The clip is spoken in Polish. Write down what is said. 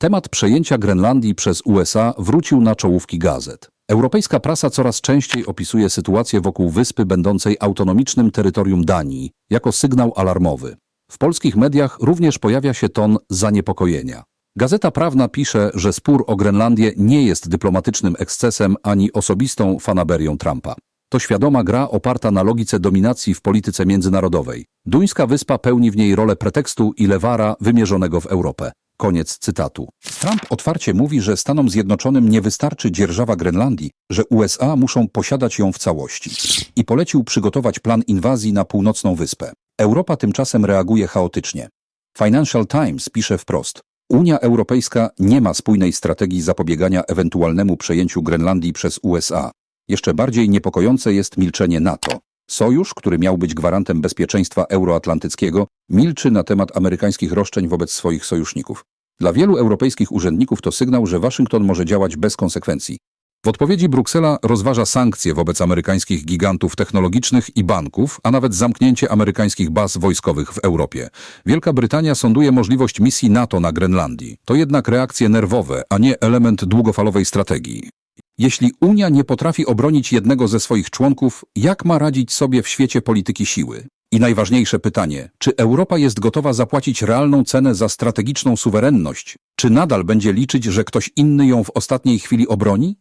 Temat przejęcia Grenlandii przez USA wrócił na czołówki gazet. Europejska prasa coraz częściej opisuje sytuację wokół wyspy będącej autonomicznym terytorium Danii jako sygnał alarmowy. W polskich mediach również pojawia się ton zaniepokojenia. Gazeta Prawna pisze, że spór o Grenlandię nie jest dyplomatycznym ekscesem ani osobistą fanaberią Trumpa. To świadoma gra oparta na logice dominacji w polityce międzynarodowej. Duńska wyspa pełni w niej rolę pretekstu i lewara wymierzonego w Europę. Koniec cytatu. Trump otwarcie mówi, że Stanom Zjednoczonym nie wystarczy dzierżawa Grenlandii, że USA muszą posiadać ją w całości. I polecił przygotować plan inwazji na północną wyspę. Europa tymczasem reaguje chaotycznie. Financial Times pisze wprost. Unia Europejska nie ma spójnej strategii zapobiegania ewentualnemu przejęciu Grenlandii przez USA. Jeszcze bardziej niepokojące jest milczenie NATO. Sojusz, który miał być gwarantem bezpieczeństwa euroatlantyckiego, milczy na temat amerykańskich roszczeń wobec swoich sojuszników. Dla wielu europejskich urzędników to sygnał, że Waszyngton może działać bez konsekwencji. W odpowiedzi Bruksela rozważa sankcje wobec amerykańskich gigantów technologicznych i banków, a nawet zamknięcie amerykańskich baz wojskowych w Europie. Wielka Brytania sonduje możliwość misji NATO na Grenlandii. To jednak reakcje nerwowe, a nie element długofalowej strategii. Jeśli Unia nie potrafi obronić jednego ze swoich członków, jak ma radzić sobie w świecie polityki siły? I najważniejsze pytanie, czy Europa jest gotowa zapłacić realną cenę za strategiczną suwerenność? Czy nadal będzie liczyć, że ktoś inny ją w ostatniej chwili obroni?